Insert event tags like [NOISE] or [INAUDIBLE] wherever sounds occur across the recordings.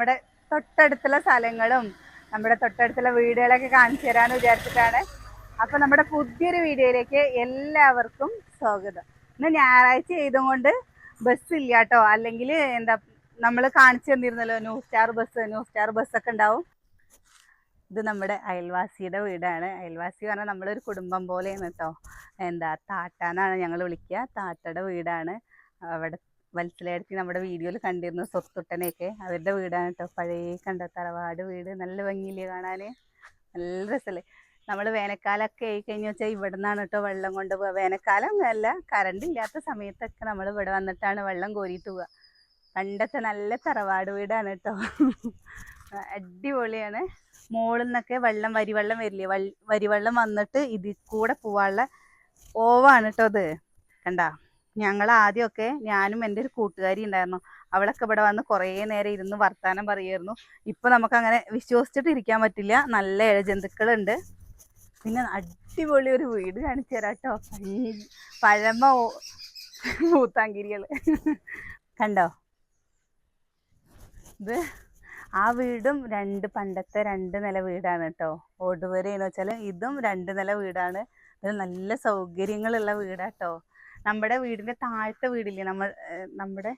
നമ്മുടെ തൊട്ടടുത്തുള്ള സ്ഥലങ്ങളും നമ്മുടെ തൊട്ടടുത്തുള്ള വീടുകളൊക്കെ കാണിച്ചു തരാമെന്ന് വിചാരിച്ചിട്ടാണ്. അപ്പൊ നമ്മുടെ പുതിയൊരു വീഡിയോയിലേക്ക് എല്ലാവർക്കും സ്വാഗതം. ഇന്ന് ഞായറാഴ്ച ചെയ്തുകൊണ്ട് ബസ് ഇല്ല കേട്ടോ. അല്ലെങ്കിൽ എന്താ നമ്മൾ കാണിച്ചു തന്നിരുന്നല്ലോ new star bus new star ബസ്സൊക്കെ ഉണ്ടാവും. ഇത് നമ്മുടെ അയൽവാസിയുടെ വീടാണ്. അയൽവാസി പറഞ്ഞാൽ നമ്മളൊരു കുടുംബം പോലെയാണ് കേട്ടോ. എന്താ താട്ടാന്നാണ് ഞങ്ങൾ വിളിക്കുക. താട്ടയുടെ വീടാണ്. അവിടെ വത്സലയടുത്ത് നമ്മുടെ വീഡിയോയിൽ കണ്ടിരുന്ന സ്വത്തുട്ടനെയൊക്കെ അവരുടെ വീടാണ് കേട്ടോ. പഴയ കണ്ട? തറവാട് വീട്. നല്ല ഭംഗിയില്ലേ കാണാൻ നല്ല രസമല്ലേ നമ്മൾ വേനൽക്കാലമൊക്കെ ആയി കഴിഞ്ഞു വെച്ചാൽ ഇവിടെ നിന്നാണ് കേട്ടോ വെള്ളം കൊണ്ട് പോവുക. വേനൽക്കാലം അല്ല കറണ്ട് ഇല്ലാത്ത സമയത്തൊക്കെ നമ്മൾ ഇവിടെ വന്നിട്ടാണ് വെള്ളം കോരിയിട്ട് പോവുക. പണ്ടത്തെ നല്ല തറവാട് വീടാണ് കേട്ടോ. അടിപൊളിയാണ്. മോളിൽ നിന്നൊക്കെ വെള്ളം വരിവെള്ളം വരില്ലേ? വരിവെള്ളം വന്നിട്ട് ഇതിൽ കൂടെ പോവാനുള്ള ഓവാണ് കേട്ടോ അത് കണ്ട? ഞങ്ങൾ ആദ്യമൊക്കെ ഞാനും എന്റെ ഒരു കൂട്ടുകാരി ഉണ്ടായിരുന്നു. അവളൊക്കെ ഇവിടെ വന്ന് കുറേ നേരം ഇരുന്ന് വർത്താനം പറയുമായിരുന്നു. ഇപ്പം നമുക്കങ്ങനെ വിശ്വസിച്ചിട്ട് ഇരിക്കാൻ പറ്റില്ല. നല്ല ഇഴജന്തുക്കളുണ്ട്. പിന്നെ അടിപൊളി ഒരു വീട് കാണിച്ചു തരാം കേട്ടോ. പഴമ ഓ- കണ്ടോ? ഇത് ആ വീടും രണ്ട് പണ്ടത്തെ രണ്ട് നില വീടാണ് കേട്ടോ. ഓടുവരെയെന്ന് വെച്ചാൽ ഇതും രണ്ട് നില വീടാണ്. ഇത് നല്ല സൗകര്യങ്ങളുള്ള വീടാട്ടോ നമ്മുടെ വീടിന്റെ താഴത്തെ വീടില്ലേ? നമ്മൾ നമ്മുടെ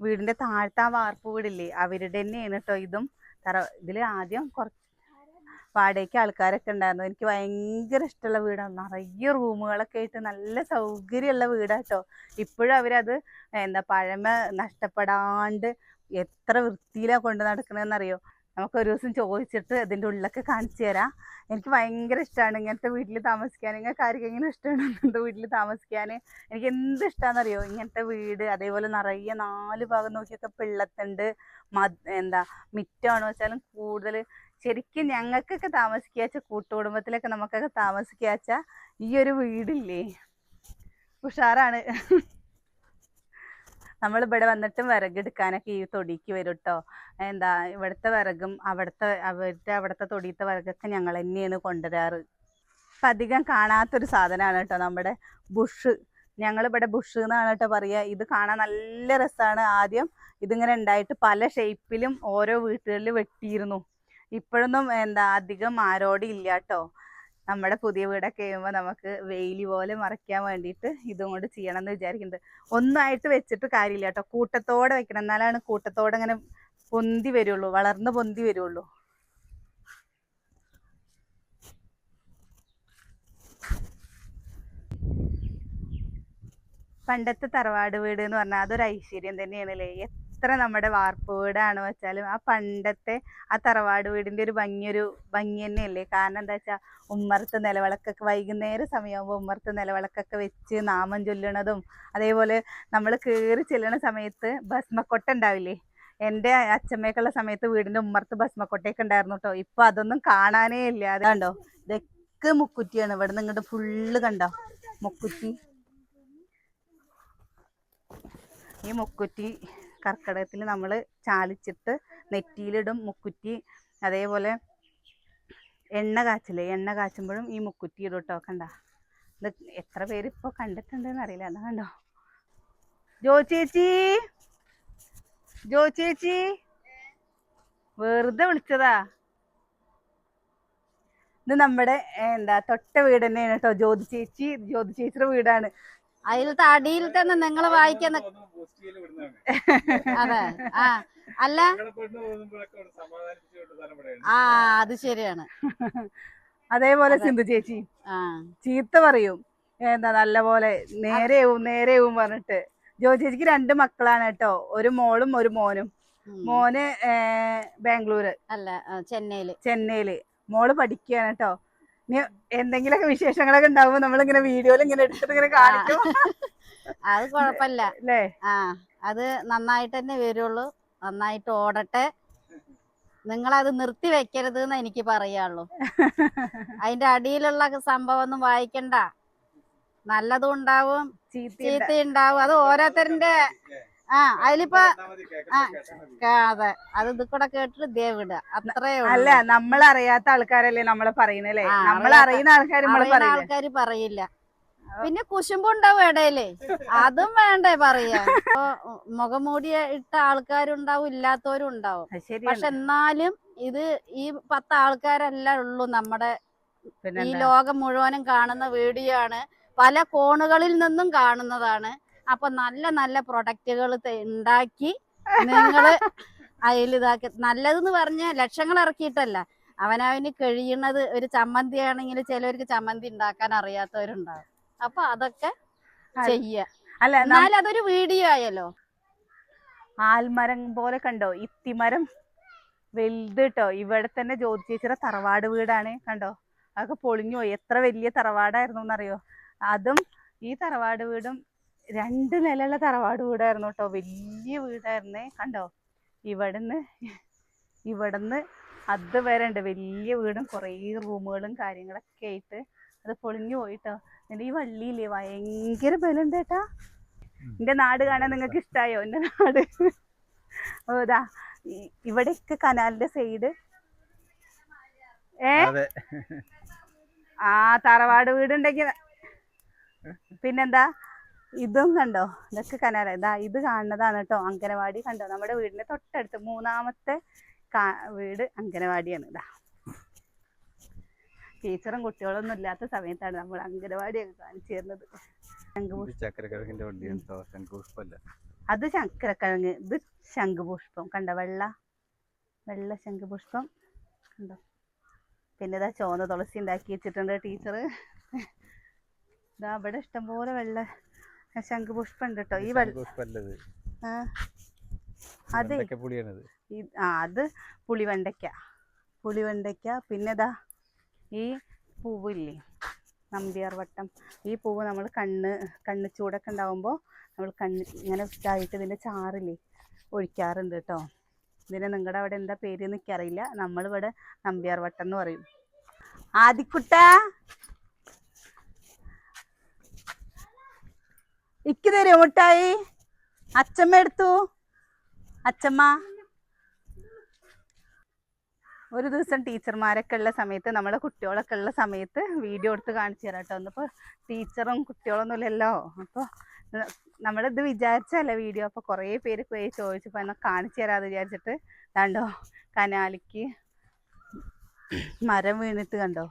വീടിന്റെ താഴത്തെ ആ വാർപ്പ് വീടില്ലേ? അവരുടെ തന്നെയാണ് കേട്ടോ ഇതും. തറ ഇതിൽ ആദ്യം കുറച്ച് വാടകയ്ക്ക് ആൾക്കാരൊക്കെ ഉണ്ടായിരുന്നു. എനിക്ക് ഭയങ്കര ഇഷ്ടമുള്ള വീടാണ് നിറയെ റൂമുകളൊക്കെ ആയിട്ട് നല്ല സൗകര്യമുള്ള വീടാട്ടോ ഇപ്പോഴും അവരത് എന്താ പഴമ നഷ്ടപ്പെടാണ്ട് എത്ര വൃത്തിയിലാണ് കൊണ്ട് നടക്കണതെന്നറിയോ നമുക്ക് ഒരു ദിവസം ചോദിച്ചിട്ട് അതിന്റെ ഉള്ളൊക്കെ കാണിച്ചു തരാം. എനിക്ക് ഭയങ്കര ഇഷ്ടമാണ് ഇങ്ങനത്തെ വീട്ടിൽ താമസിക്കാൻ. നിങ്ങൾക്ക് ആർക്കെങ്കിലും ഇഷ്ടമാണ് ഇങ്ങനത്തെ വീട്ടിൽ താമസിക്കാൻ? എനിക്ക് എന്ത് ഇഷ്ടമാണെന്നറിയോ ഇങ്ങനത്തെ വീട് അതേപോലെ നിറയെ നാല് ഭാഗം നോക്കിയൊക്കെ പിള്ളത്തുണ്ട് മത് എന്താ മിറ്റമാണെന്ന് വെച്ചാലും കൂടുതൽ ശരിക്കും ഞങ്ങൾക്കൊക്കെ താമസിക്കാച്ച കൂട്ടുകുടുംബത്തിലൊക്കെ നമുക്കൊക്കെ താമസിക്കാച്ച ഈ ഒരു വീടില്ലേ? ഉഷാറാണ്. നമ്മൾ ഇവിടെ വന്നിട്ടും വിറകെടുക്കാനൊക്കെ ഈ തൊടിക്ക് വരും കേട്ടോ എന്താ ഇവിടുത്തെ വിറകും അവിടുത്തെ അവരുടെ അവിടുത്തെ തൊടിയത്തെ വിറകൊക്കെ ഞങ്ങൾ തന്നെയാണ് കൊണ്ടുവരാറ്. അപ്പം അധികം കാണാത്തൊരു സാധനമാണ് കേട്ടോ നമ്മുടെ ബുഷ്. ഞങ്ങളിവിടെ ബുഷ് എന്നാണ് കേട്ടോ പറയുക. ഇത് കാണാൻ നല്ല രസമാണ്. ആദ്യം ഇതിങ്ങനെ ഉണ്ടായിട്ട് പല ഷേപ്പിലും ഓരോ വീട്ടുകളിൽ വെട്ടിയിരുന്നു. ഇപ്പോഴൊന്നും എന്താ അധികം ആരോടും ഇല്ല കേട്ടോ. നമ്മുടെ പുതിയ വീടൊക്കെ ചെയ്യുമ്പോൾ നമുക്ക് വെയിൽ പോലെ മറയ്ക്കാൻ വേണ്ടിയിട്ട് ഇതും കൊണ്ട് ചെയ്യണം എന്ന് വിചാരിക്കുന്നുണ്ട് ഒന്നായിട്ട് വെച്ചിട്ട് കാര്യമില്ല കേട്ടോ കൂട്ടത്തോടെ വെക്കണം. എന്നാലാണ് കൂട്ടത്തോടെ ഇങ്ങനെ പൊന്തി വരുള്ളൂ. വളർന്ന് പൊന്തി വരുള്ളൂ. പണ്ടത്തെ തറവാട് വീട് എന്ന് പറഞ്ഞാൽ അതൊരു ഐശ്വര്യം തന്നെയാണല്ലേ. എത്ര നമ്മുടെ വാർപ്പ് വീടാണ് വെച്ചാലും ആ പണ്ടത്തെ ആ തറവാട് വീടിന്റെ ഒരു ഭംഗിയൊരു ഭംഗി തന്നെയല്ലേ? കാരണം എന്താ വെച്ചാൽ ഉമ്മർത്ത് നിലവിളക്കൊക്കെ വൈകുന്നേരം സമയമാകുമ്പോൾ ഉമ്മർത്ത് നിലവിളക്കൊക്കെ വെച്ച് നാമം ചൊല്ലണതും അതേപോലെ നമ്മൾ കയറി ചെല്ലണ സമയത്ത് ഭസ്മക്കൊട്ട ഉണ്ടാവില്ലേ? എന്റെ അച്ഛമ്മയൊക്കെയുള്ള സമയത്ത് വീടിന്റെ ഉമ്മർത്ത് ഭസ്മക്കൊട്ടയൊക്കെ ഉണ്ടായിരുന്നു കേട്ടോ ഇപ്പൊ അതൊന്നും കാണാനേ ഇല്ല. അതാണ്ടോ ഇതൊക്കെ മുക്കുറ്റിയാണ്. ഇവിടെ നിന്ന് ഫുള്ള് കണ്ടോ? മുക്കുറ്റി. ഈ മുക്കുറ്റി കർക്കിടകത്തിൽ നമ്മൾ ചാലിച്ചിട്ട് നെറ്റിയിലിടും മുക്കുറ്റി. അതേപോലെ എണ്ണ കാച്ചില്ലേ? എണ്ണ കാച്ചുമ്പോഴും ഈ മുക്കുറ്റി ഇടും കേട്ടോ കണ്ട? ഇത് എത്ര പേര് ഇപ്പോൾ കണ്ടിട്ടുണ്ടെന്ന് അറിയില്ല. എന്നാ കണ്ടോ? ജോ ചേച്ചി! ജോ ചേച്ചി! വെറുതെ വിളിച്ചതാ. ഇത് നമ്മുടെ എന്താ തൊട്ട വീട് തന്നെയാണ് കേട്ടോ ജ്യോതി ചേച്ചി ജ്യോതി ചേച്ചിയുടെ വീടാണ്. അതിലത്തെ അടിയിൽ തന്നെ നിങ്ങൾ വായിക്കുന്ന അതെ ആ അല്ല. ആ അത് ശരിയാണ്. അതേപോലെ സിന്ധു ചേച്ചി ആ. ചീത്ത പറയും. എന്താ നല്ല പോലെ നേരെയും നേരെയും പറഞ്ഞിട്ട്. ജോ ചേച്ചിക്ക് രണ്ട് മക്കളാണ് കേട്ടോ. ഒരു മോളും ഒരു മോനും. മോന് ബാംഗ്ലൂര്. അല്ല ചെന്നൈയിൽ. ചെന്നൈയിൽ. മോൾ പഠിക്കുകയാണ് കേട്ടോ. ഇനി എന്തെങ്കിലുമൊക്കെ വിശേഷങ്ങളൊക്കെ ഉണ്ടാവുമ്പോ നമ്മളിങ്ങനെ വീഡിയോയിൽ ഇങ്ങനെ എടുത്തിട്ട് ഇങ്ങനെ കാണിക്കും. അത് കുഴപ്പമില്ല അല്ലേ ആ അത് നന്നായിട്ട് തന്നെ വരുള്ളൂ. നന്നായിട്ട് ഓടട്ടെ. നിങ്ങളത് നിർത്തി വെക്കരുത് എന്ന് എനിക്ക് പറയുള്ളൂ അതിന്റെ അടിയിലുള്ള സംഭവം ഒന്നും വായിക്കണ്ട. നല്ലതും ഉണ്ടാവും. ചീത്ത ഉണ്ടാവും അത് ഓരോരുത്തരുടെ ആ അതിലിപ്പോ അതെ. അത് ഇത് കൂടെ കേട്ടിട്ട് ദേ വിടുക അത്രേ അല്ല നമ്മളറിയാത്ത നമ്മൾ അറിയാത്ത ആൾക്കാരല്ലേ നമ്മളെ പറയുന്നല്ലേ? നമ്മളറിയുന്ന നമ്മൾ അറിയുന്ന ആൾക്കാർ നമ്മൾ പറയില്ല? ആൾക്കാര് പറയില്ല. പിന്നെ കുശുമ്പുണ്ടാവും ഇടയിലേ. അതും വേണ്ടേ പറയാ ഇപ്പൊ ഇട്ട ആൾക്കാരുണ്ടാവും ഇല്ലാത്തവരും ഉണ്ടാവും. പക്ഷെ എന്നാലും ഇത് ഈ പത്ത് ആൾക്കാരല്ല ഉള്ളൂ നമ്മുടെ പിന്നെ ഈ? ലോകം മുഴുവനും കാണുന്ന വീഡിയോ ആണ്. പല കോണുകളിൽ നിന്നും കാണുന്നതാണ്. അപ്പൊ നല്ല നല്ല പ്രൊഡക്റ്റുകൾ ഉണ്ടാക്കി നിങ്ങൾ അതിൽ ഇതാക്കി. നല്ലതെന്ന് പറഞ്ഞ ലക്ഷങ്ങൾ ഇറക്കിയിട്ടല്ല. അവനവന് കഴിയുന്നത് ഒരു ചമ്മന്തി ആണെങ്കിൽ ചിലവർക്ക് ചമ്മന്തി ഉണ്ടാക്കാൻ അറിയാത്തവരുണ്ടാവും. അപ്പൊ അതൊക്കെ ചെയ്യ. അല്ല എന്നാലും അതൊരു വീഡിയോ ആയല്ലോ. ആൽമരം പോലെ കണ്ടോ? ഇത്തിമരം വലുത് കേട്ടോ ഇവിടെ തന്നെ ജ്യോതി ചേച്ചിയുടെ തറവാട് വീടാണ് കണ്ടോ? അതൊക്കെ പൊളിഞ്ഞു പോയി. എത്ര വലിയ തറവാടായിരുന്നു എന്നറിയോ? അതും ഈ തറവാട് വീടും രണ്ട് നിലയുള്ള തറവാട് വീടായിരുന്നു കേട്ടോ. വലിയ വീടായിരുന്നേ. കണ്ടോ? ഇവിടുന്ന് ഇവിടുന്ന് അത് വരെ ഉണ്ട്. വലിയ വീടും കുറേ റൂമുകളും കാര്യങ്ങളൊക്കെ ആയിട്ട് അത് പൊളിഞ്ഞു പോയിട്ടോ. എന്നിട്ട് ഈ വള്ളിയില്ലേ? ഭയങ്കര ബലുണ്ട് കേട്ടാ എന്റെ നാട് കാണാൻ നിങ്ങൾക്ക് ഇഷ്ടായോ? എന്റെ നാട്. ഓ ഇതാ ഇ- ഇവിടെയൊക്കെ കനാലിന്റെ സൈഡ്. ഏ? ആ തറവാട് വീടുണ്ടെങ്കിൽ പിന്നെന്താ? ഇതും കണ്ടോ? ഇതൊക്കെ കനാല. ഇതാ ഇത് കാണുന്നതാണ് കേട്ടോ അങ്കനവാടി കണ്ടോ? നമ്മുടെ വീടിന്റെ തൊട്ടടുത്ത് മൂന്നാമത്തെ വീട് അങ്കനവാടിയാണ് ഇതാ. ടീച്ചറും കുട്ടികളൊന്നും ഇല്ലാത്ത സമയത്താണ് നമ്മൾ അങ്കനവാടിയൊക്കെ കാണിച്ചു തരുന്നത്. അത് ശങ്കരക്കിഴങ്ങ് ഇത് ശംഖുപുഷ്പം. കണ്ടോ? വെള്ള വെള്ള ശംഖുപുഷ്പം. കണ്ടോ? പിന്നെ ഇതാ ചോന്ന തുളസി ഉണ്ടാക്കി വെച്ചിട്ടുണ്ട് ടീച്ചർ ഇതാ അവിടെ ഇഷ്ടംപോലെ വെള്ള ശംഖുപുഷ്പം ഉണ്ട് കേട്ടോ ഈ അതെ ആ അത് പുളിവെണ്ടയ്ക്ക. പുളിവെണ്ടയ്ക്ക പിന്നെതാ ഈ പൂവില്ലേ നമ്പിയാർ വട്ടം. ഈ പൂവ് നമ്മൾ കണ്ണ് കണ്ണ് ചൂടൊക്കെ ഉണ്ടാവുമ്പോൾ നമ്മൾ കണ്ണ് ഇങ്ങനെ ഇതായിട്ട് ഇതിന്റെ ചാറില്ലേ ഒഴിക്കാറുണ്ട് കേട്ടോ ഇതിനെ നിങ്ങളുടെ അവിടെ എന്താ പേര് എനിക്കറിയില്ല നമ്മളിവിടെ നമ്പിയാർ വട്ടം എന്ന് പറയും. ആദിക്കുട്ട! ഇക്ക് തരുമോ മുട്ടായി അച്ചമ്മ എടുത്തു. അച്ചമ്മ. ഒരു ദിവസം ടീച്ചർമാരൊക്കെ ഉള്ള സമയത്ത് നമ്മളെ കുട്ടികളൊക്കെ ഉള്ള സമയത്ത് വീഡിയോ എടുത്ത് കാണിച്ചു തരാം കേട്ടോ. ഒന്നിപ്പോൾ ടീച്ചറും കുട്ടികളൊന്നും ഇല്ലല്ലോ. അപ്പോൾ നമ്മളിത് വിചാരിച്ചല്ല വീഡിയോ? അപ്പോൾ കുറേ പേര് പോയി ചോദിച്ചപ്പോൾ എന്നാൽ കാണിച്ചു തരാമെന്ന് വിചാരിച്ചിട്ട് കണ്ടോ കനാലിക്ക് മരം വീണിട്ട് കണ്ടോ?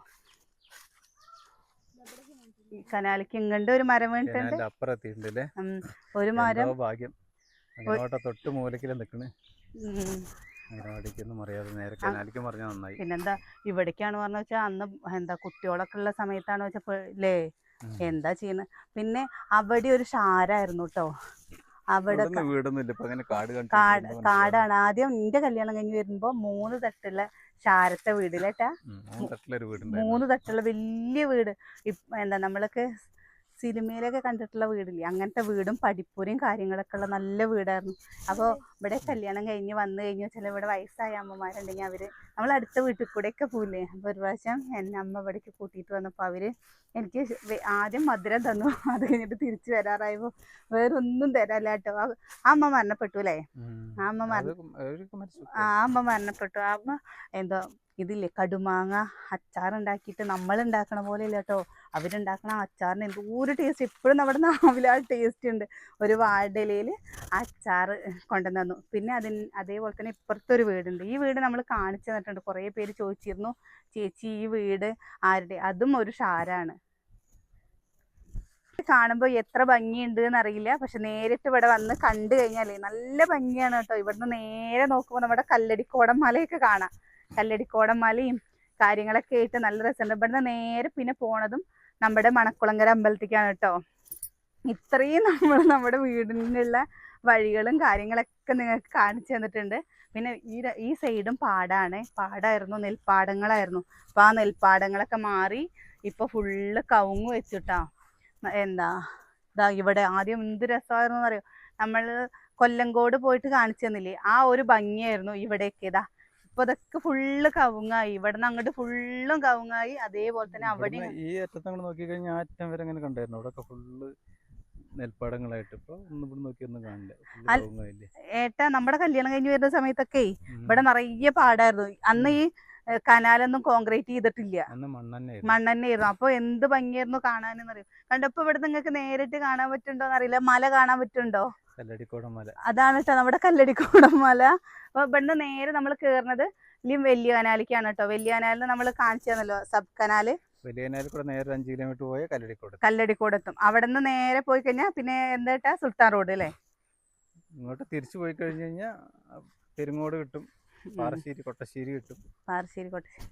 കനാലിക്ക് ഇങ്ങണ്ട് ഒരു മരം വീണിട്ടുണ്ട്. കനാലിന്റെ അപ്പുറം എത്തിയിട്ടുണ്ടല്ലേ ഒരു മരം. ഭാഗ്യം. തൊട്ട് മൂലക്കിൽ നിക്കണ്. പിന്നെന്താ ഇവിടേക്കാണ് പറഞ്ഞ വെച്ചാൽ അന്ന് എന്താ കുട്ടികളൊക്കെ ഉള്ള സമയത്താണ് വെച്ചപ്പോ ലേ എന്താ ചെയ്യുന്നത് പിന്നെ അവിടെ ഒരു ഷാരായിരുന്നു കേട്ടോ അവിടെ കാട്? കാടാണ്. ആദ്യം നിന്റെ കല്യാണം കഴിഞ്ഞ് വരുമ്പോ മൂന്ന് തട്ടുള്ള ഷാരത്തെ വീടില്ലേട്ടാ മൂന്ന് തട്ടുള്ള വലിയ വീട്. എന്താ നമ്മളൊക്കെ സിനിമയിലൊക്കെ കണ്ടിട്ടുള്ള വീടില്ലേ? അങ്ങനത്തെ വീടും പഠിപ്പൂരും കാര്യങ്ങളൊക്കെ ഉള്ള നല്ല വീടായിരുന്നു. അപ്പോൾ ഇവിടെ കല്യാണം കഴിഞ്ഞ് വന്നു കഴിഞ്ഞു ചില ഇവിടെ വയസ്സായ അമ്മമാരുണ്ടെങ്കിൽ അവർ നമ്മൾ അടുത്ത വീട്ടിൽ കൂടെയൊക്കെ പോകില്ലേ അപ്പോൾ ഒരു പ്രാവശ്യം എന്നെ അമ്മ ഇവിടേക്ക് കൂട്ടിയിട്ട് വന്നപ്പോൾ അവർ എനിക്ക് ആദ്യം മധുരം തന്നു. [LAUGHS] അത് കഴിഞ്ഞിട്ട് തിരിച്ചു വരാറായപ്പോൾ വേറൊന്നും തരാല്ല കേട്ടോ. ആ അമ്മ മരണപ്പെട്ടു അല്ലേ? ആ അമ്മ മരണ ആ അമ്മ മരണപ്പെട്ടു. ആ അമ്മ എന്തോ ഇതില്ലേ കടുമാങ്ങ അച്ചാർ ഉണ്ടാക്കിയിട്ട് നമ്മൾ ഉണ്ടാക്കണ പോലെ ഇല്ല കേട്ടോ. അവരുണ്ടാക്കണ അച്ചാറിന് അച്ചാറിന് ഒരു ടേസ്റ്റ് ഇപ്പോഴും നമ്മുടെ നാവിൽ ആ ടേസ്റ്റ് ഉണ്ട്. ഒരു വാഴയിലയിൽ അച്ചാർ കൊണ്ടുവന്നു പിന്നെ അതിന് അതേപോലെ തന്നെ ഇപ്പുറത്തെ ഒരു വീടുണ്ട്. ഈ വീട് നമ്മൾ കാണിച്ചു തന്നിട്ടുണ്ട് കുറേ പേര് ചോദിച്ചിരുന്നു ചേച്ചി ഈ വീട് ആരുടെ? അതും ഒരു ഷാരാണ്. കാണുമ്പോൾ എത്ര ഭംഗിയുണ്ട് എന്നറിയില്ല. പക്ഷെ നേരിട്ട് ഇവിടെ വന്ന് കണ്ടു കഴിഞ്ഞാലേ നല്ല ഭംഗിയാണ് കേട്ടോ. ഇവിടുന്ന് നേരെ നോക്കുമ്പോൾ നമ്മുടെ കല്ലടിക്കോടം മലയൊക്കെ കാണാം. കല്ലടിക്കോടം മലയും കാര്യങ്ങളൊക്കെ ആയിട്ട് നല്ല രസമുണ്ട്. ഇവിടുന്ന് നേരെ പിന്നെ പോണതും നമ്മുടെ മണക്കുളങ്കര അമ്പലത്തേക്കാണ് കേട്ടോ. ഇത്രയും നമ്മൾ നമ്മുടെ വീടിനുള്ള വഴികളും കാര്യങ്ങളൊക്കെ നിങ്ങൾക്ക് കാണിച്ചു തന്നിട്ടുണ്ട്. പിന്നെ ഈ ഈ സൈഡും പാടാണ്. പാടായിരുന്നു നെൽപ്പാടങ്ങളായിരുന്നു. അപ്പോൾ ആ നെൽപ്പാടങ്ങളൊക്കെ മാറി ഇപ്പോൾ ഫുള്ള് കവുങ്ങ് വെച്ചിട്ടാ. എന്താ ഇതാ ഇവിടെ ആദ്യം എന്ത് രസമായിരുന്നു എന്നറിയോ നമ്മൾ കൊല്ലങ്കോട് പോയിട്ട് കാണിച്ചു തന്നില്ലേ? ആ ഒരു ഭംഗിയായിരുന്നു ഇവിടെയൊക്കെ. ഇതാ ഇപ്പൊ ഇതൊക്കെ ഫുള്ള് കവുങ്ങായി. ഇവിടെ നിന്ന് അങ്ങോട്ട് ഫുള്ളും കവുങ്ങായി. അതേപോലെ തന്നെ അവിടെ ഈ അറ്റത്ത് നോക്കി കഴിഞ്ഞാൽ ആ അറ്റം വരെ അങ്ങനെ കണ്ടായിരുന്നു. അവിടെ ഫുള്ള് നെൽപ്പാടങ്ങളായിട്ട്. ഇപ്പൊ ഒന്നും ഇവിടെ നോക്കിയൊന്നും കാണില്ല ഫുള്ള് അൽ- കവുങ്ങായില്ലേ. ഏട്ടാ നമ്മുടെ കല്യാണം കഴിഞ്ഞ് വരുന്ന സമയത്തൊക്കെ. ഇവിടെ നിറയെ പാടായിരുന്നു. അന്ന് ഈ കനാലൊന്നും കോൺക്രീറ്റ് ചെയ്തിട്ടില്ല. മണ്ണെണ്ണയായിരുന്നു അപ്പൊ എന്ത് ഭംഗിയായിരുന്നു കാണാനെന്ന് അറിയാം കണ്ടപ്പോ ഇവിടെ നിങ്ങൾക്ക് നേരിട്ട് കാണാൻ പറ്റുണ്ടോ അറിയില്ല മല കാണാൻ പറ്റുണ്ടോ? കല്ലടിക്കോടമല. അതാണ് കേട്ടോ നമ്മുടെ കല്ലടിക്കോടം മല അപ്പൊ ഇവിടുന്ന് നേരെ നമ്മൾ കേറുന്നത് വലിയ കനാലിക്കാണ് കേട്ടോ വലിയ കനാലിന് നമ്മൾ കാണിച്ചു തന്നല്ലോ. Sub canal. വലിയനാലിൽ കൂടെ നേരെ അഞ്ച് കിലോമീറ്റർ പോയ കല്ലടിക്കോട് കല്ലടിക്കോടെത്തും. അവിടെ നിന്ന് നേരെ പോയി കഴിഞ്ഞാൽ പിന്നെ എന്താ കേട്ടാ സുൽത്താൻ റോഡ് അല്ലേ? ഇങ്ങോട്ട് തിരിച്ചു പോയി കഴിഞ്ഞു കഴിഞ്ഞാൽ പെരുങ്ങോട് കിട്ടും. പാറശ്ശേരി കൊട്ടശ്ശേരി കിട്ടും. പാറശ്ശേരി കൊട്ടശ്ശേരി.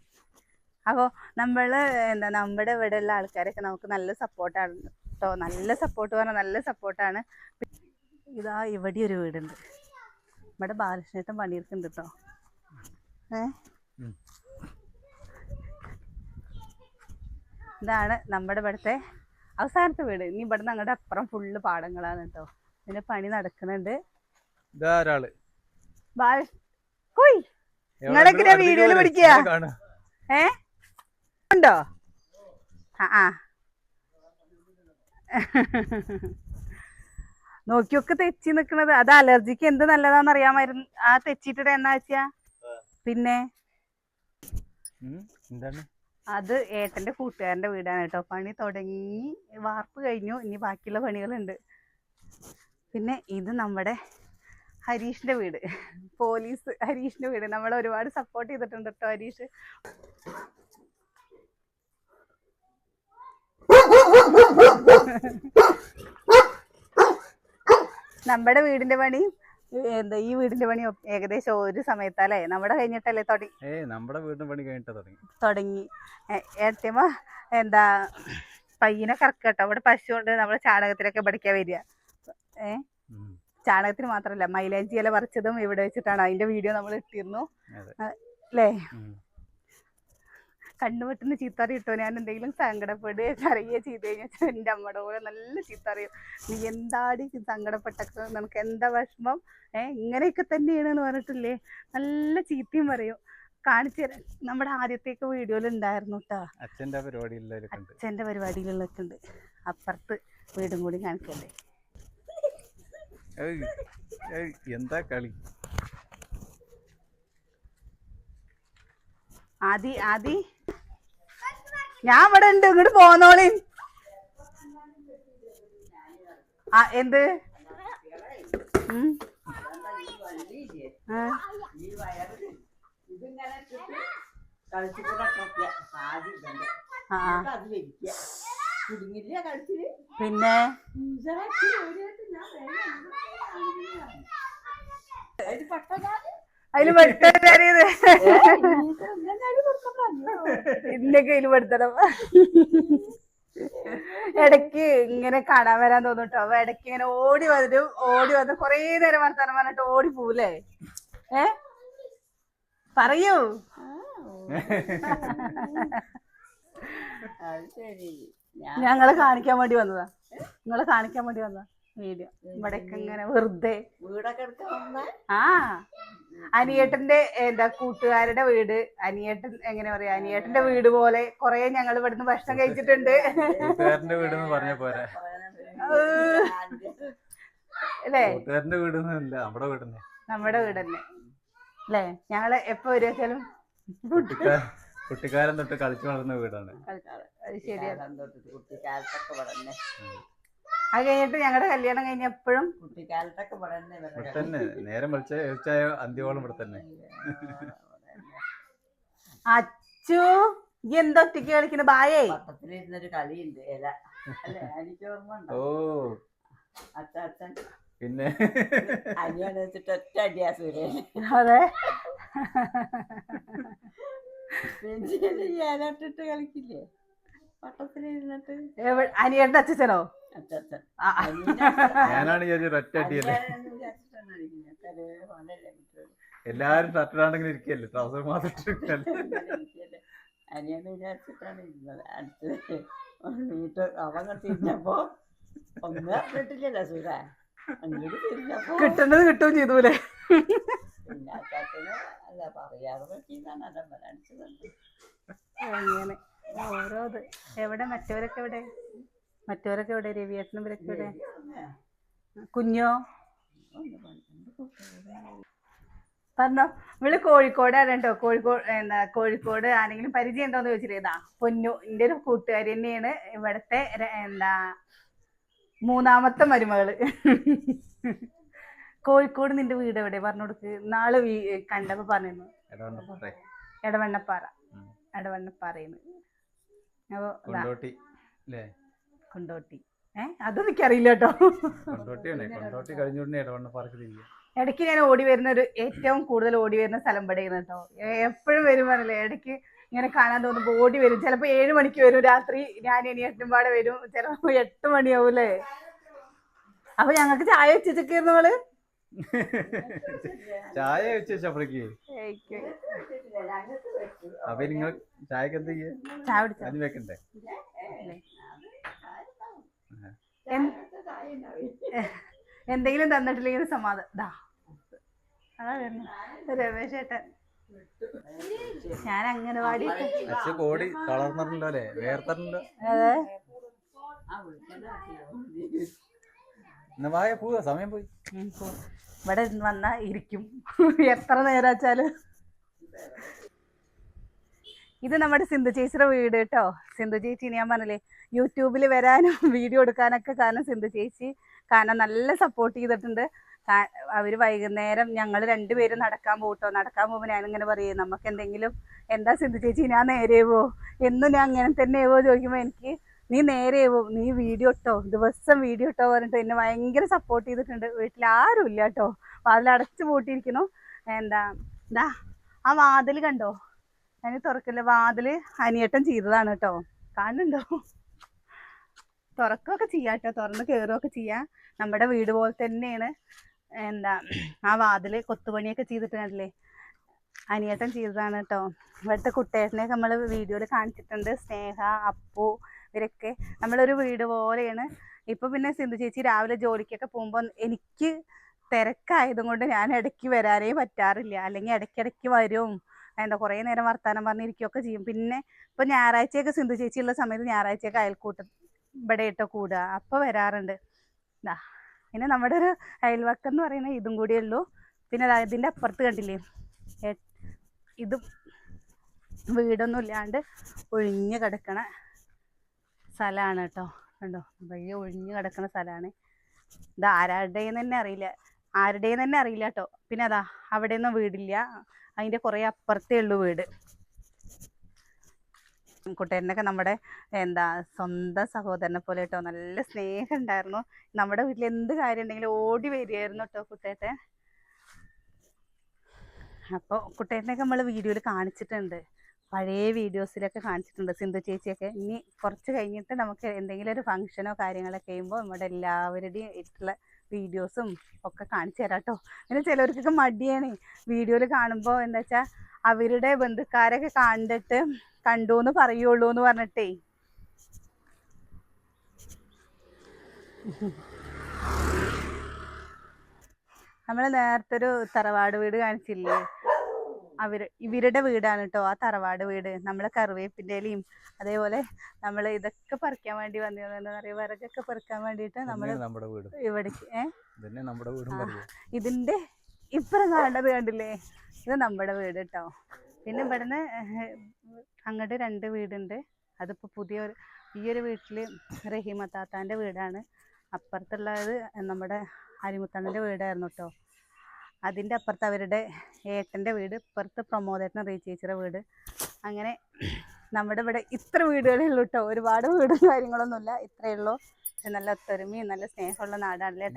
അപ്പോൾ നമ്മൾ എന്താ നമ്മുടെ ഇവിടെ ഉള്ള ആൾക്കാരൊക്കെ നമുക്ക് നല്ല സപ്പോർട്ടാണ് കേട്ടോ നല്ല സപ്പോർട്ട് പറഞ്ഞാൽ നല്ല സപ്പോർട്ടാണ് ഇതാ ഇവിടെ ഒരു വീടുണ്ട്. ഇവിടെ ബാലകൃഷ്ണേട്ടൻ പണിയെടുക്കുന്നുണ്ട് കേട്ടോ ഏ? ഇതാണ് നമ്മുടെ ഇവിടുത്തെ അവസാനത്തെ വീട്. ഇനി ഇവിടെ അങ്ങോട്ട് അപ്പുറം ഫുള്ള് പാടങ്ങളാണ് കേട്ടോ ഇതിന്റെ പണി നടക്കുന്നുണ്ട്. ഇങ്ങോട്ട് വീഡിയോയിൽ പിടിക്കുക? ഏ? ഉണ്ടോ? ആ ആ. നോക്കിയൊക്കെ തെച്ചി നിക്കണത്. അത് അലർജിക്ക് എന്ത് നല്ലതാന്ന് അറിയാമായിരുന്നു. ആ തെച്ചിട്ടിട്ട് എന്നാ വെച്ചാ പിന്നെ എന്താണ്? അത് ഏട്ടന്റെ കൂട്ടുകാരന്റെ വീടാണ് കേട്ടോ. പണി തുടങ്ങി വാർപ്പ് കഴിഞ്ഞു. ഇനി ബാക്കിയുള്ള പണികളുണ്ട്. പിന്നെ ഇത് നമ്മുടെ ഹരീഷിന്റെ വീട്. പോലീസ് ഹരീഷിന്റെ വീട്. നമ്മളെ ഒരുപാട് സപ്പോർട്ട് ചെയ്തിട്ടുണ്ട് കേട്ടോ ഹരീഷ്. നമ്മുടെ വീടിന്റെ പണി എന്താ ഈ വീടിന്റെ പണി ഏകദേശം ഒരു സമയത്താലേ? നമ്മുടെ കഴിഞ്ഞിട്ടല്ലേ തുടങ്ങി നമ്മുടെ വീടിന് പണി കഴിഞ്ഞിട്ട് തുടങ്ങി. തുടങ്ങി. ഏട്ടമ്മ എന്താ പയ്യനെ കറക്കട്ടോ. അവിടെ പശു കൊണ്ട് നമ്മൾ ചാണകത്തിലൊക്കെ പഠിക്കാൻ വരിക. ഏ? ചാണകത്തിന് മാത്രല്ല മൈലാഞ്ചി ഇല പറിച്ചതും ഇവിടെ വെച്ചിട്ടാണ്. അതിന്റെ വീഡിയോ നമ്മൾ ഇട്ടിരുന്നു. അല്ലേ. കണ്ണുപെട്ടുന്ന ചീത്തറി ഇട്ടോ? ഞാൻ എന്തെങ്കിലും സങ്കടപ്പെടുകയോ കരയുകയോ ചെയ്ത് കഴിഞ്ഞാൽ എന്റെ അമ്മയുടെ പോലെ നല്ല ചീത്തറിയും നീ എന്താടി സങ്കടപ്പെട്ടൊക്കെ നമുക്ക് എന്താ വിഷമം? ഏ ഇങ്ങനെയൊക്കെ തന്നെയാണ് എന്ന് പറഞ്ഞിട്ടില്ലേ? നല്ല ചീത്തയും പറയും. കാണിച്ചു തരാം. നമ്മുടെ ആദ്യത്തേക്ക് വീഡിയോയിൽ ഉണ്ടായിരുന്നു കേട്ടോ അച്ഛന്റെ ആ പരിപാടിയിലൊക്കെ ഉണ്ട് അച്ഛന്റെ അപ്പുറത്ത് വീടും കൂടി കാണിക്കണ്ടേ? എന്താ കളി? ആദി ആദി? ഞാൻ ഇവിടെ ഉണ്ട് ഇങ്ങോട്ട് പോന്നോളി. ആ എന്ത്? പിന്നെ? ആ. അതിൽ പെട്ടത് ഇന്റെ കയ്യിൽ പെടുത്തണം ഇടയ്ക്ക് ഇങ്ങനെ കാണാൻ വരാൻ തോന്നിട്ടോ. അപ്പൊ ഇടയ്ക്ക് ഇങ്ങനെ ഓടി വരും. ഓടി വന്ന് കൊറേ നേരം വർത്താനം പറഞ്ഞിട്ട് ഓടി പോവൂലേ ഏ? പറയൂ. ഞങ്ങളെ കാണിക്കാൻ വേണ്ടി വന്നതാ. നിങ്ങളെ കാണിക്കാൻ വേണ്ടി വന്നതാ. വീഡിയോ. ഇവിടേക്ക് ഇങ്ങനെ വെറുതെ. വീടൊക്കെ ആ. അനിയേട്ടന്റെ എന്താ കൂട്ടുകാരുടെ വീട്. അനിയേട്ടൻ എങ്ങനെ പറയാ അനിയേട്ടന്റെ വീട് പോലെ കൊറേ ഞങ്ങൾ ഇവിടുന്ന് ഭക്ഷണം കഴിച്ചിട്ടുണ്ട്. വീട് എന്ന് പറഞ്ഞ പോരാ. അല്ലേ? വീട് നമ്മുടെ വീട് നമ്മുടെ വീട് തന്നെ അല്ലേ? ഞങ്ങൾ എപ്പോ വരുവച്ചാലും കുട്ടിക്കാലം തൊട്ട് കളിച്ചു വളർന്ന വീടാണ്. അത് ശരിയാണ്. കുട്ടിക്കാലത്തൊക്കെ ഇവിടെ അത് കഴിഞ്ഞിട്ട് ഞങ്ങളുടെ കല്യാണം കഴിഞ്ഞ എപ്പോഴും കുട്ടിക്കാലത്തൊക്കെ ഇവിടെ ഇവിടെ തന്നെ. നേരം വിളിച്ച ഉച്ചയായ അന്ത്യോളം ഇവിടെ തന്നെ. അച്ചു ഈ എന്താ ഒറ്റയ്ക്ക് കളിക്കുന്ന ബായേ. പട്ടത്തിലിരുന്നൊരു കളിയുണ്ട് ഇല. അല്ലേ? എനിക്ക് ഓർമ്മ ഉണ്ടോ? ഓ. അച്ഛൻ അച്ഛൻ പിന്നെ? അനിയാണ് വെച്ചിട്ട് ഒറ്റ അടിയാ സൂര്യൻ അതെ. ഇലട്ടിട്ട് കളിക്കില്ലേ? അച്ഛനോ. ഞാനാണ് എല്ലാരും ഷർട്ടിലാണെങ്കിൽ ഇരിക്കല്ലേ? ട്രൗസർ മാത്രം അനിയെന്ന് വിചാരിച്ചിട്ടാണ് ഇരുന്നത്. അടുത്ത് വീട്ട് അവൻ തിരിഞ്ഞപ്പോ ഒന്ന് കിട്ടില്ലല്ലോ സുര അങ്ങോട്ട് തിരിഞ്ഞപ്പോ കിട്ടുന്നത് കിട്ടുകയും പോലെ പിന്നെ അല്ല പറയാതെ പറ്റിയതാണ്. അതമ്മ അടിച്ചത് അങ്ങനെ. ഓരോ ഇത്. എവിടെ? മറ്റവരൊക്കെ എവിടെ? മറ്റവരൊക്കെ എവിടെ? രവിയേട്ടനും ഇവരൊക്കെ എവിടെ? കുഞ്ഞോ? പറഞ്ഞോ. ഇവൾ കോഴിക്കോട് ആരണ്ടോ? കോഴിക്കോട് എന്താ കോഴിക്കോട് ആരെങ്കിലും പരിചയം ഉണ്ടോന്ന് എന്ന് പൊന്നു. എന്റെ ഒരു കൂട്ടുകാരി തന്നെയാണ് ഇവിടത്തെ എന്താ മൂന്നാമത്തെ മരുമകൾ. കോഴിക്കോട് നിന്റെ വീട് എവിടെ? പറഞ്ഞു കൊടുക്ക്. നാളെ വീ കണ്ടപ്പോ പറഞ്ഞു എടവണ്ണപ്പാറ. എടവണ്ണപ്പാറ. ഉം. കൊണ്ടോട്ടി അല്ലേ കൊണ്ടോട്ടി. ഏ? അതൊന്നും എനിക്കറിയില്ല കേട്ടോ കൊണ്ടോട്ടിയാണ് കൊണ്ടോട്ടി കഴിഞ്ഞുടനെ തിരികെ ഇടയ്ക്ക് ഞാൻ ഓടി വരുന്ന ഒരു ഏറ്റവും കൂടുതൽ ഓടി വരുന്ന സ്ഥലം ഇവിടെയാണ് കേട്ടോ. എപ്പോഴും വരും പറഞ്ഞില്ലേ? ഇടയ്ക്ക് ഇങ്ങനെ കാണാൻ തോന്നുമ്പോൾ ഓടി വരും. ചിലപ്പോൾ ഏഴ് മണിക്ക് വരും. രാത്രി ഞാൻ ഇനി എട്ടുംപാടെ വരും. ചിലപ്പോൾ എട്ട് മണിയാവൂലേ അപ്പൊ ഞങ്ങൾക്ക് ചായ വെച്ചിട്ടൊക്കെ നമ്മൾ ചായ വെച്ചു വെച്ചപ്പോഴേക്ക്. അപ്പൊ നിങ്ങൾ ചായക്ക് എന്ത് ചെയ്യേ? വെക്കണ്ടേ? എന്തെങ്കിലും തന്നിട്ടില്ലെങ്കിൽ സമാധാന രമേശ് ചേട്ടൻ ഞാൻ അംഗനവാടി കോടി തളർന്നിട്ടുണ്ടോ അല്ലേ? വേർത്തിട്ടുണ്ടോ? അതെ. എന്നാ വായ പോവാ സമയം പോയി. ഇവിടെ വന്നാ ഇരിക്കും. എത്ര നേരം വെച്ചാൽ ഇത് നമ്മുടെ സിന്ധു ചേച്ചിയുടെ വീട് കേട്ടോ. സിന്ധു ചേച്ചി ഞാൻ പറഞ്ഞില്ലേ യൂട്യൂബിൽ വരാനും [LAUGHS] വീഡിയോ എടുക്കാനൊക്കെ കാരണം സിന്ധു ചേച്ചി കാരണം നല്ല സപ്പോർട്ട് ചെയ്തിട്ടുണ്ട്. അവർ വൈകുന്നേരം ഞങ്ങൾ രണ്ടുപേരും നടക്കാൻ പോട്ടോ നടക്കാൻ പോകുമ്പോൾ ഞാനിങ്ങനെ പറയും നമുക്ക് എന്തെങ്കിലും എന്താ സിന്ധു ചേച്ചി ഞാൻ നേരെയാവോ എന്നും ഞാൻ അങ്ങനെ തന്നെയാവോ? ചോദിക്കുമ്പോൾ എനിക്ക് നീ നേരെ നീ വീഡിയോ ഇട്ടോ ദിവസം വീഡിയോ ഇട്ടോ പറഞ്ഞിട്ട് എന്നെ ഭയങ്കര സപ്പോർട്ട് ചെയ്തിട്ടുണ്ട്. വീട്ടിൽ ആരും ഇല്ല കേട്ടോ വാതിൽ അടച്ചു പൂട്ടിയിരിക്കുന്നു. എന്താ എന്താ ആ വാതിൽ കണ്ടോ? അതിന് തുറക്കില്ല? വാതിൽ അനിയേട്ടൻ ചെയ്തതാണ് കേട്ടോ കാണുന്നുണ്ടോ? തുറക്കുകയൊക്കെ ചെയ്യാം കേട്ടോ തുറന്ന് കയറുകയൊക്കെ ചെയ്യാം. നമ്മുടെ വീട് പോലെ തന്നെയാണ്. എന്താ ആ വാതിൽ കൊത്തുപണിയൊക്കെ ചെയ്തിട്ടുണ്ടല്ലേ? അനിയേട്ടൻ ചെയ്തതാണ് കേട്ടോ ഇവിടുത്തെ കുട്ടേട്ടനെയൊക്കെ നമ്മൾ വീഡിയോയിൽ കാണിച്ചിട്ടുണ്ട്. സ്നേഹ അപ്പു ഇവരൊക്കെ നമ്മളൊരു വീട് പോലെയാണ്. ഇപ്പൊ പിന്നെ സിന്ധു ചേച്ചി രാവിലെ ജോലിക്കൊക്കെ പോകുമ്പോൾ എനിക്ക് തിരക്കായതും കൊണ്ട് ഞാൻ ഇടയ്ക്ക് വരാനേ പറ്റാറില്ല. അല്ലെങ്കിൽ ഇടയ്ക്കിടയ്ക്ക് വരും. എന്താ കുറേ നേരം വർത്താനം പറഞ്ഞിരിക്കുകയൊക്കെ ചെയ്യും. പിന്നെ ഇപ്പൊ ഞായറാഴ്ചയൊക്കെ സിന്ധു ചേച്ചിയുള്ള സമയത്ത് ഞായറാഴ്ചയൊക്കെ അയൽക്കൂട്ടം ഇവിടെ ഇട്ടോ കൂടുക. അപ്പൊ വരാറുണ്ട്. പിന്നെ നമ്മുടെ ഒരു അയൽവക്കം എന്ന് പറയുന്ന ഇതും കൂടിയേ ഉള്ളൂ. പിന്നെ ഇതിന്റെ അപ്പുറത്ത് കണ്ടില്ലേ? ഇതും വീടൊന്നും ഇല്ലാണ്ട് ഒഴിഞ്ഞു കിടക്കണ സ്ഥലമാണ് കേട്ടോ കണ്ടോ? വഴി ഒഴിഞ്ഞു കിടക്കുന്ന സ്ഥലമാണ് ഇത് ആരുടെയെന്ന് തന്നെ അറിയില്ല. ആരുടെയെന്ന് തന്നെ അറിയില്ല കേട്ടോ പിന്നെ അതാ അവിടെ ഒന്നും വീടില്ല. അതിന്റെ കുറേ അപ്പുറത്തേ ഉള്ളൂ വീട്. കുട്ടേനൊക്കെ നമ്മുടെ എന്താ സ്വന്തം സഹോദരനെ പോലെ കേട്ടോ നല്ല സ്നേഹം ഉണ്ടായിരുന്നു നമ്മുടെ വീട്ടിൽ എന്ത് കാര്യം ഉണ്ടെങ്കിലും ഓടി വരികയായിരുന്നു കേട്ടോ കുട്ടേട്ടെ അപ്പോൾ കുട്ടേട്ടനൊക്കെ നമ്മൾ വീഡിയോയിൽ കാണിച്ചിട്ടുണ്ട്. പഴയ വീഡിയോസിലൊക്കെ കാണിച്ചിട്ടുണ്ട് സിന്ധു ചേച്ചിയൊക്കെ. ഇനി കുറച്ച് കഴിഞ്ഞിട്ട് നമുക്ക് എന്തെങ്കിലും ഒരു ഫംഗ്ഷനോ കാര്യങ്ങളൊക്കെ ചെയ്യുമ്പോൾ നമ്മുടെ എല്ലാവരുടെയും ഇട്ടുള്ള വീഡിയോസും ഒക്കെ കാണിച്ചു തരാം കേട്ടോ. പിന്നെ ചിലവർക്കൊക്കെ മടിയാണ് വീഡിയോയിൽ കാണുമ്പോൾ എന്താ വെച്ചാൽ അവരുടെ ബന്ധുക്കാരൊക്കെ കണ്ടിട്ട് കണ്ടു എന്ന് പറയുള്ളൂ എന്ന് പറഞ്ഞിട്ടേ. നമ്മൾ നേരത്തെ ഒരു തറവാട് വീട് കാണിച്ചില്ലേ? അവർ ഇവരുടെ വീടാണ് കേട്ടോ ആ തറവാട് വീട്. നമ്മളെ കറിവേപ്പിന്റെ ഇലയും അതേപോലെ നമ്മൾ ഇതൊക്കെ പറിക്കാൻ വേണ്ടി വന്നത് എന്താ പറയുക വിറകൊക്കെ പറിക്കാൻ വേണ്ടിയിട്ട് നമ്മൾ ഇവിടേക്ക് ഏ? ഇതന്നെ നമ്മുടെ വീടും പറയും. ഇതിന്റെ ഇപ്പുറം കാണുന്നത് കണ്ടില്ലേ? ഇത് നമ്മുടെ വീട് കേട്ടോ പിന്നെ ഇവിടുന്ന് അങ്ങോട്ട് രണ്ട് വീടുണ്ട്. അതിപ്പോൾ പുതിയ ഈയൊരു ഈ ഒരു വീട്ടിൽ റഹീമ താത്താന്റെ വീടാണ്. അപ്പുറത്തുള്ളത് നമ്മുടെ അരിമുത്തണ്ണന്റെ വീടായിരുന്നു കേട്ടോ അതിന്റെ അപ്പുറത്ത് അവരുടെ ഏട്ടന്റെ വീട് ഇപ്പുറത്ത് പ്രമോദേട്ടൻ റീച്ചേച്ചിയുടെ വീട്. അങ്ങനെ നമ്മുടെ ഇവിടെ ഇത്ര വീടുകളേ ഉള്ളൂ കേട്ടോ ഒരുപാട് വീടും കാര്യങ്ങളൊന്നുമില്ല. ഇത്രയേ ഉള്ളൂ. നല്ല ഒത്തൊരുമയും നല്ല സ്നേഹമുള്ള നാടാണല്ലേ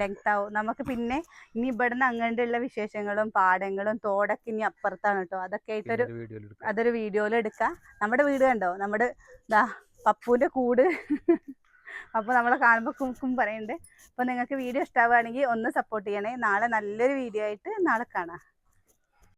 ലെങ്ത് ആവും. നമുക്ക് പിന്നെ ഇനി ഇവിടുന്ന് അങ്ങോട്ടുള്ള വിശേഷങ്ങളും പാടങ്ങളും തോടൊക്കെ ഇനി അപ്പുറത്താണ് കേട്ടോ അതൊക്കെ ആയിട്ടൊരു അതൊരു വീഡിയോയിൽ എടുക്കാം. നമ്മുടെ വീട് കണ്ടോ? നമ്മുടെ ദാ പപ്പുവിന്റെ കൂട്. അപ്പോൾ നമ്മളെ കാണുമ്പോൾ കും പറയുന്നുണ്ട് അപ്പോൾ നിങ്ങൾക്ക് വീഡിയോ ഇഷ്ടമാവുകയാണെങ്കിൽ ഒന്ന് സപ്പോർട്ട് ചെയ്യണേ. നാളെ നല്ലൊരു വീഡിയോ ആയിട്ട് നാളെ കാണാം.